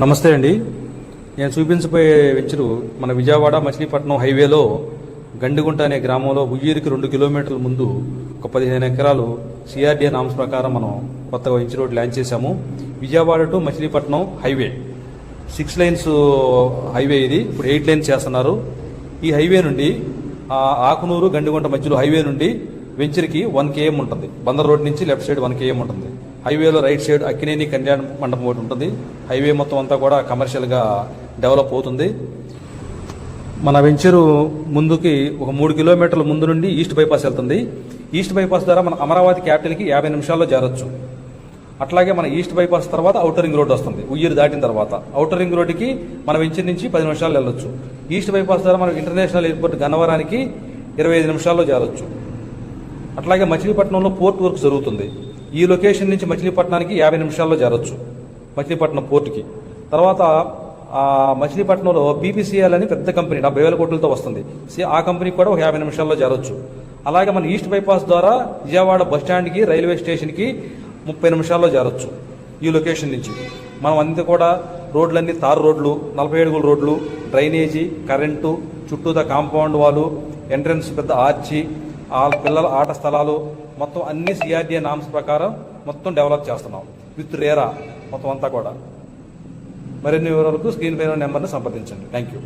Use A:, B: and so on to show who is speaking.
A: నమస్తే అండి. నేను చూపించబోయే వెంచరు మన విజయవాడ మచిలీపట్నం హైవేలో గండిగుంట అనే గ్రామంలో ఉయ్యూరికి రెండు కిలోమీటర్ల ముందు ఒక పదిహేను ఎకరాలు సిఆర్డీఏ నామ్స్ ప్రకారం మనం కొత్తగా వెంచర్ రోడ్ ల్యాండ్ చేశాము. Vijayawada to Machilipatnam highway. Six lines highway ఇది. ఇప్పుడు ఎయిట్ లైన్స్ చేస్తున్నారు. ఈ హైవే నుండి ఆకునూరు గండిగుంట మధ్యలో హైవే నుండి వెంచర్కి వన్ కేఎం ఉంటుంది. బందర్ రోడ్ నుంచి లెఫ్ట్ సైడ్ వన్ కేఎం ఉంటుంది. హైవేలో రైట్ సైడ్ అక్కినేని కళ్యాణ మండపం ఒకటి ఉంటుంది. హైవే మొత్తం అంతా కూడా కమర్షియల్గా డెవలప్ అవుతుంది. మన వెంచరు ముందుకి ఒక మూడు కిలోమీటర్ల ముందు నుండి ఈస్ట్ బైపాస్ వెళ్తుంది. ఈస్ట్ బైపాస్ ద్వారా మన అమరావతి క్యాపిటల్కి యాభై నిమిషాల్లో చేరొచ్చు. అట్లాగే మన ఈస్ట్ బైపాస్ తర్వాత అవుటర్ రింగ్ రోడ్ వస్తుంది. ఉయ్యూరు దాటిన తర్వాత. అవుటర్ రింగ్ రోడ్కి మన వెంచర్ నుంచి పది నిమిషాలు వెళ్ళొచ్చు. ఈస్ట్ బైపాస్ ద్వారా మనం ఇంటర్నేషనల్ ఎయిర్పోర్ట్ గన్నవరానికి ఇరవై ఐదు నిమిషాల్లో చేరొచ్చు. అట్లాగే మచిలీపట్నంలో పోర్ట్ వర్క్ జరుగుతుంది. ఈ లొకేషన్ నుంచి మచిలీపట్నానికి యాభై నిమిషాల్లో చేరొచ్చు. మచిలీపట్నం పోర్టుకి. తర్వాత ఆ మచిలీపట్నంలో బీపీసీఎల్ అని పెద్ద కంపెనీ డెబ్బై వేల కోట్లతో వస్తుంది. సి- ఆ కంపెనీకి కూడా ఒక యాభై నిమిషాల్లో చేరొచ్చు. అలాగే మన ఈస్ట్ బైపాస్ ద్వారా విజయవాడ బస్ స్టాండ్కి రైల్వే స్టేషన్కి ముప్పై నిమిషాల్లో చేరొచ్చు ఈ లొకేషన్ నుంచి. మనం అంతా కూడా రోడ్లన్నీ తారు రోడ్లు నలభై ఏడుగుల రోడ్లు డ్రైనేజీ కరెంటు చుట్టూతా కాంపౌండ్ వాళ్ళు ఎంట్రన్స్ పెద్ద ఆర్చి ఆ పిల్లల ఆట స్థలాలు మొత్తం అన్ని సిఆర్డీఏ నామ్స్ ప్రకారం మొత్తం డెవలప్ చేస్తున్నాం. విత్ రేరా మొత్తం అంతా కూడా. మరిన్ని వివరాలకు స్క్రీన్ పైన నెంబర్ని సంప్రదించండి. Thank you